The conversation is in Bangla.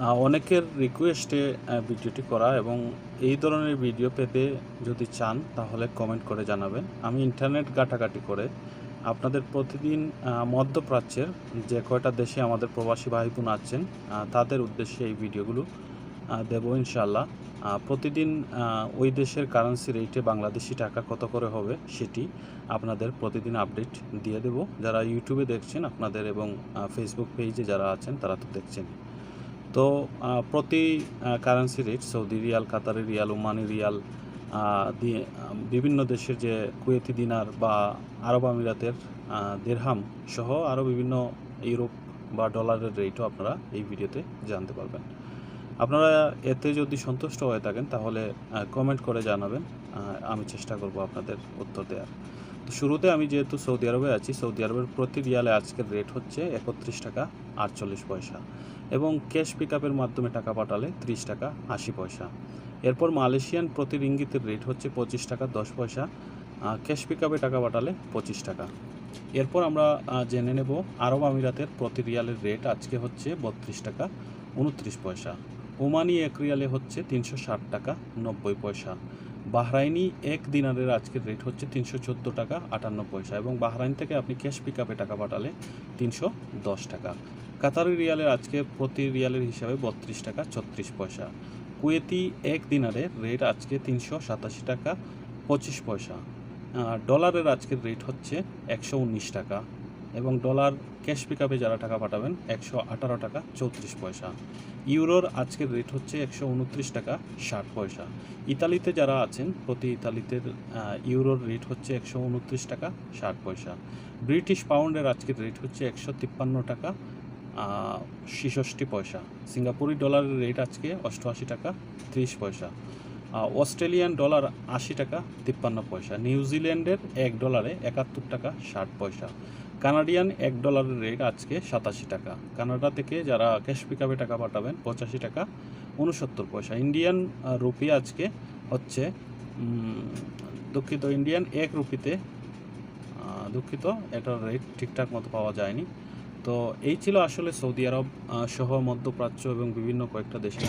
অনেকের রিকোয়েস্টে ভিডিওটি করা এবং এই ধরনের ভিডিও পেতে যদি চান, তাহলে কমেন্ট করে জানাবেন। আমি ইন্টারনেট ঘাটাঘাটি করে আপনাদের প্রতিদিন মধ্যপ্রাচ্যের যে কয়টা দেশে আমাদের প্রবাসী ভাই বোন আছেন তাদের উদ্দেশ্যে এই ভিডিওগুলো দেবো ইনশাল্লাহ প্রতিদিন ওই দেশের কারেন্সি রেটে বাংলাদেশি টাকা কত করে হবে সেটি আপনাদের প্রতিদিন আপডেট দিয়ে দেব। যারা ইউটিউবে দেখছেন আপনাদের এবং ফেসবুক পেজে যারা আছেন, তারা তো দেখছেন তো প্রতি currency rate Saudi riyal, Qatari riyal, Omani riyal দিয়ে, বিভিন্ন দেশের যে কুয়েতি দিনার বা আরব আমিরাতের দিরহাম সহ আরও বিভিন্ন ইউরোপ বা ডলারের রেটও আপনারা এই ভিডিওতে জানতে পারবেন। আপনারা এতে যদি সন্তুষ্ট হয়ে থাকেন, তাহলে কমেন্ট করে জানাবেন। আমি চেষ্টা করব আপনাদের উত্তর দেওয়ার তো শুরুতে আমি যেহেতু সৌদি আরবে আছি, সৌদি আরবের প্রতি রিয়ালে আজকের রেট হচ্ছে একত্রিশ টাকা আটচল্লিশ পয়সা এবং ক্যাশ পিক মাধ্যমে টাকা পাঠালে ত্রিশ টাকা আশি পয়সা। এরপর মালয়েশিয়ান প্রতি রিঙ্গিতের রেট হচ্ছে পঁচিশ টাকা দশ পয়সা ক্যাশ পিক টাকা পাঠালে পঁচিশ টাকা। এরপর আমরা জেনে নেব আরব আমিরাতের প্রতি রিয়ালের রেট আজকে হচ্ছে বত্রিশ টাকা উনত্রিশ পয়সা। ওমানি এক রিয়ালে হচ্ছে তিনশো ষাট টাকা নব্বই পয়সা। বাহরাইনি এক দিনারের আজকের রেট হচ্ছে তিনশো চোদ্দ টাকা আটান্ন পয়সা এবং বাহরাইন থেকে আপনি ক্যাশ পিক আপে টাকা পাঠালে তিনশো দশ টাকা। কাতারি রিয়ালের আজকে প্রতি রিয়ালের হিসাবে বত্রিশ টাকা ছত্রিশ পয়সা। কুয়েতি এক দিনারের রেট আজকে তিনশো সাতাশি টাকা পঁচিশ পয়সা। ডলারের আজকের রেট হচ্ছে একশো উনিশ টাকা। এবং ডলার ক্যাশ পিকআপে যারা টাকা পাঠাবেন, একশো আঠারো টাকা চৌত্রিশ পয়সা। ইউরোর আজকের রেট হচ্ছে একশো উনত্রিশ টাকা ষাট পয়সা। ইতালিতে যারা আছেন, প্রতি ইতালিতে ইউরোর রেট হচ্ছে একশো উনত্রিশ টাকা ষাট পয়সা। ব্রিটিশ পাউন্ডের আজকের রেট হচ্ছে একশো তিপ্পান্ন টাকা ছিষট্টি পয়সা। সিঙ্গাপুরি ডলারের রেট আজকে অষ্টআশি টাকা ত্রিশ পয়সা। অস্ট্রেলিয়ান ডলার আশি টাকা, তিপ্পান্ন পয়সা। নিউজিল্যান্ডের এক ডলারে একাত্তর টাকা, ষাট পয়সা। কানাডিয়ান এক ডলারের রেট আজকে সাতাশি টাকা। কানাডা থেকে যারা ক্যাশ পিকআপে টাকা পাঠাবেন, পঁচাশি টাকা উনসত্তর পয়সা। ইন্ডিয়ান রুপি আজকে হচ্ছে দুঃখিত, ইন্ডিয়ান এক রুপিতে দুঃখিত, এটার রেট ঠিকঠাক মতো পাওয়া যায়নি। তো এই ছিল আসলে সৌদি আরব সহ মধ্যপ্রাচ্য এবং বিভিন্ন কয়েকটা দেশের